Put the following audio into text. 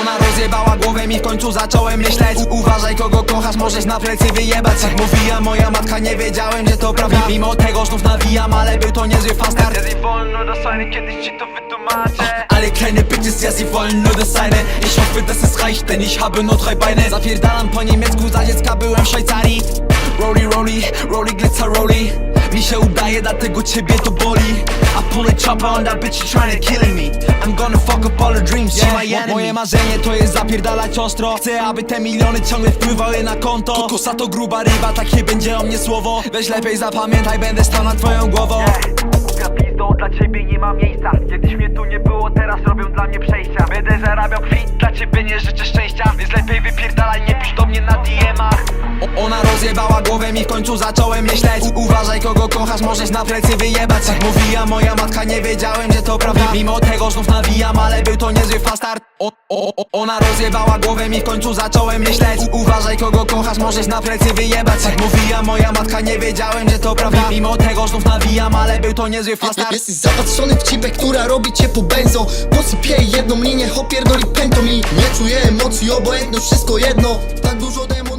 Ona rozjebała głowę mi w końcu zacząłem myśleć. Uważaj kogo kochasz, możesz na plecy wyjebać. Jak mówiła moja matka, nie wiedziałem, że to prawda. Mimo tego znów nawijam, ale był to niezły fastart Ja nie wolno do signy, kiedyś ci to wytłumaczę. Alle kleine Bitches, ja sie wollen nur das eine Ich hoffe, dass es reicht, denn ich habe nur drei Beine. Zapierdalam po niemiecku, za dziecka byłem w Szwajcarii. Rolly, rolly, rolly, glitzer, rolly Mi się udaje, dlatego ciebie to boli. I pull a chopper on that bitch, she tryna killing me. I'm gonna fuck up all her dreams, she my enemy Moje marzenie to jest zapierdalać ostro. Chcę, aby te miliony ciągle wpływały na konto. Kokosa to gruba ryba, takie będzie o mnie słowo. Weź lepiej zapamiętaj, będę stał nad twoją głową. Puka pizdą, dla ciebie nie ma miejsca. Kiedyś mnie tu nie było, teraz robią dla mnie przejścia. Będę zarabiał kwit, dla ciebie nie życzę szczęścia. Więc lepiej wypierdalaj, nie pisz do mnie na DM-ach O- Ona rozjebała głowę mi w końcu zacząłem myśleć U Uważaj kogo kochasz, możesz na plecy wyjebać. Jak mówiła moja matka, nie wiedziałem, że to prawda. Mimo tego znów nawijam, ale był to niezły fastart. O, o, o, Ona rozjebała głowę mi w końcu zacząłem myśleć U Uważaj kogo kochasz, możesz na plecy wyjebać. Jak mówiła moja matka, nie wiedziałem, że to prawda. Mimo tego znów nawijam, ale był to niezły fastart. Jesteś zapatrzony w cipę, która robi cię po benzo. Posypie jedną linię, hopierdoli pętą i Nie czuję emocji, obojętność, wszystko jedno. Tak dużo demo